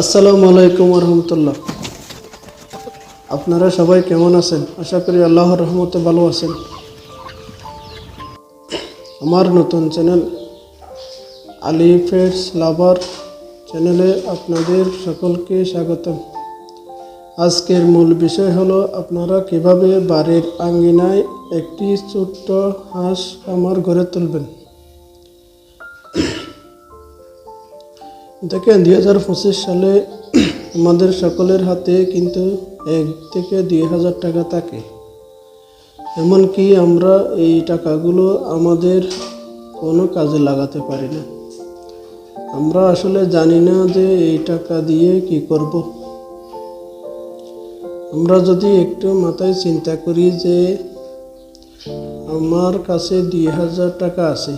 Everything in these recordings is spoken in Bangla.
আসসালামু আলাইকুম রহমতুল্লাহ। আপনারা সবাই কেমন আছেন? আশা করি আল্লাহর রহমতে ভালো আছেন। আমার নতুন চ্যানেল আলি ফেডস লাভার চ্যানেলে আপনাদের সকলকে স্বাগতম। আজকের মূল বিষয় হলো, আপনারা কীভাবে বাড়ির আঙ্গিনায় একটি ছোট্ট হাঁস খামার গড়ে তুলবেন? দেখেন দুই হাজার পঁচিশ সালে আমাদের সকলের হাতে কিন্তু এক থেকে দুই হাজার টাকা থাকে। এমনকি আমরা এই টাকাগুলো আমাদের কোনো কাজে লাগাতে পারি না। আমরা আসলে জানি না যে এই টাকা দিয়ে কি করব। আমরা যদি একটু মাথায় চিন্তা করি যে আমার কাছে দুই হাজার টাকা আছে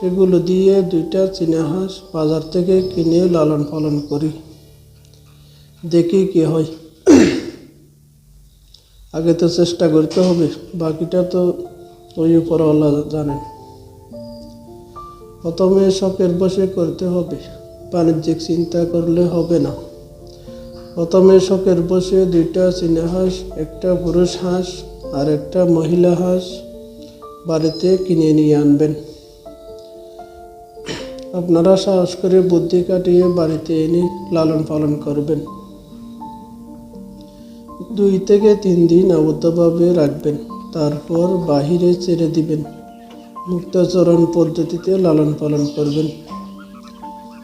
সেগুলো দিয়ে দুইটা চীনা হাঁস বাজার থেকে কিনে লালন পালন করি। দেখি কি হয়। আগে তো চেষ্টা করতে হবে, বাকিটা তো ওই উপরওয়ালা জানেন প্রথমে শখের বসে করতে হবে, বাণিজ্যিক চিন্তা করলে হবে না। প্রথমে শখের বসে দুইটা চীনা হাঁস, একটা পুরুষ হাঁস আর একটা মহিলা হাঁস বাড়িতে কিনে নিয়ে আনবেন। আপনারা সাহস করে বুদ্ধি কাটিয়ে বাড়িতে এনে লালন পালন করবেন। দুই থেকে তিন দিন আবদ্ধভাবে রাখবেন, তারপর বাহিরে ছেড়ে দিবেন। মুক্তচরণ পদ্ধতিতে লালন পালন করবেন।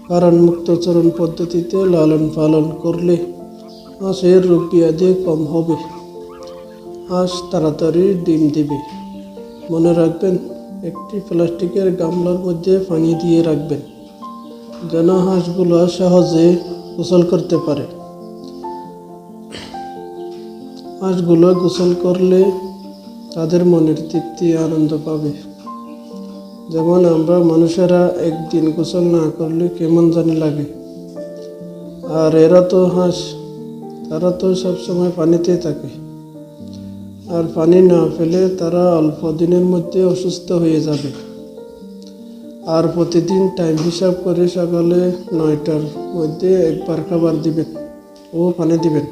কারণ মুক্তচরণ পদ্ধতিতে লালন পালন করলে হাঁসের রোগ ব্যাধি কম হবে। হাঁস তাড়াতাড়ি ডিম দিবে। মনে রাখবেন একটি প্লাস্টিকের গামলার মধ্যে পানি দিয়ে রাখবেন। যেন হাঁসগুলো সহজে গোসল করতে পারে। হাঁসগুলো গোসল করলে তাদের মনের তৃপ্তি, আনন্দ পাবে। যেমন আমরা মানুষেরা একদিন গোসল না করলে কেমন জানি লাগে। আর এরা তো হাঁস, তারা তো সবসময় পানিতেই থাকে। আর পানি না পেলে তারা অল্প দিনের মধ্যে অসুস্থ হয়ে যাবে। আর প্রতিদিন টাইম হিসাব করে সকালে নয়টার মধ্যে একবার খাবার দিবেন ও পানি দিবেন।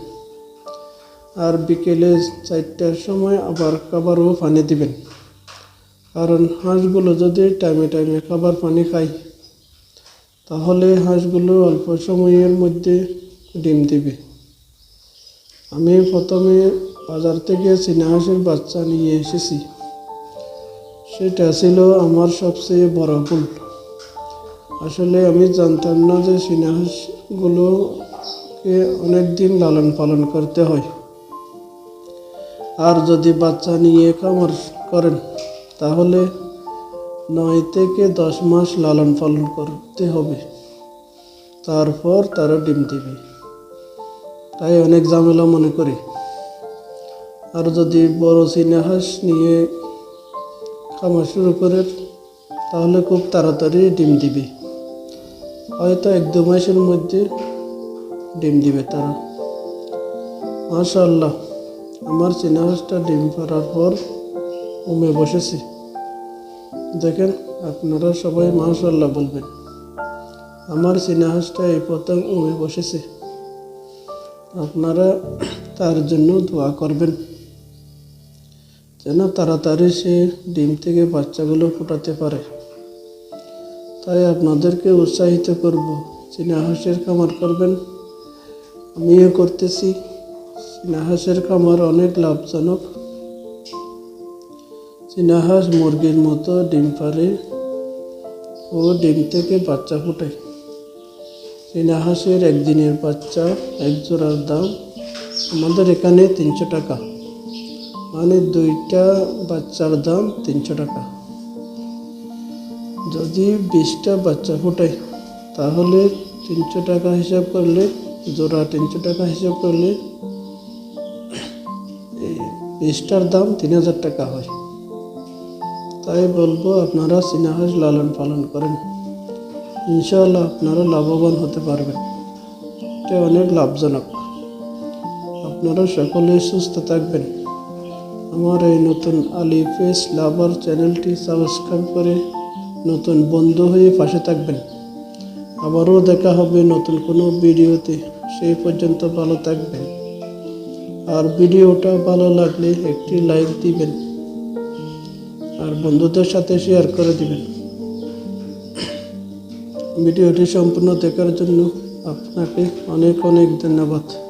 আর বিকেলে চারটার সময় আবার খাবার ও পানি দিবেন। কারণ হাঁসগুলো যদি টাইমে টাইমে খাবার পানি খায়, তাহলে হাঁসগুলো অল্প সময়ের মধ্যে ডিম দিবে। আমি প্রথমে বাজার থেকে চীনা হাঁসের বাচ্চা নিয়ে এসেছি। সেটা ছিল আমার সবচেয়ে বড় ভুল। আসলে আমি জানতাম না যে চীনা হাঁসগুলোকে অনেক দিন লালন পালন করতে হয়। আর যদি বাচ্চা নিয়ে খামার করেন, তাহলে নয় থেকে দশ মাস লালন পালন করতে হবে। তারপর তারা ডিম দিবে। তাই অনেক ঝামেলা মনে করি। আর যদি বড় চীনা হাঁস নিয়ে খামার শুরু করে, তাহলে খুব তাড়াতাড়ি ডিম দিবে। হয়তো এক দু মাসের মধ্যে ডিম দিবে তারা। মাশাল্লাহ আমার চীনা হাঁসটা ডিম পাড়ার পর উমে বসেছে। দেখেন, আপনারা সবাই মাশাল্লাহ বলবেন, আমার চীনা হাঁসটা এই প্রথম উমে বসেছে। আপনারা তার জন্য দোয়া করবেন। যেন তাড়াতাড়ি সে ডিম থেকে বাচ্চাগুলো ফোটাতে পারে। তাই আপনাদেরকে উৎসাহিত করব, চীনা হাঁসের খামার করবেন। আমিও করতেছি। চীনা হাঁসের খামার অনেক লাভজনক। চীনা হাঁস মুরগির মতো ডিম পারে ও ডিম থেকে বাচ্চা ফোটায় চীনা হাঁসের একদিনের বাচ্চা, এক জোড়ার দাম আমাদের এখানে তিনশো টাকা। মানে দুইটা বাচ্চার দাম তিনশো টাকা। যদি বিশটা বাচ্চা ফোটায় তাহলে তিনশো টাকা হিসাব করলে, জোড়া তিনশো টাকা হিসাব করলে বিশটার দাম তিন হাজার টাকা হয়। তাই বলব, আপনারা চীনা হাঁস লালন পালন করেন। ইনশাআল্লাহ আপনারা লাভবান হতে পারবেন। এটা অনেক লাভজনক। আপনারা সকলে সুস্থ থাকবেন। আমার এই নতুন আলি ফেস লাভার চ্যানেলটি সাবস্ক্রাইব করে নতুন বন্ধু হয়ে পাশে থাকবেন। আবারও দেখা হবে নতুন কোনো ভিডিওতে। সেই পর্যন্ত ভালো থাকবেন। আর ভিডিওটা ভালো লাগলে একটি লাইক দিবেন। আর বন্ধুদের সাথে শেয়ার করে দিবেন। ভিডিওটি সম্পূর্ণ দেখার জন্য আপনাকে অনেক অনেক ধন্যবাদ।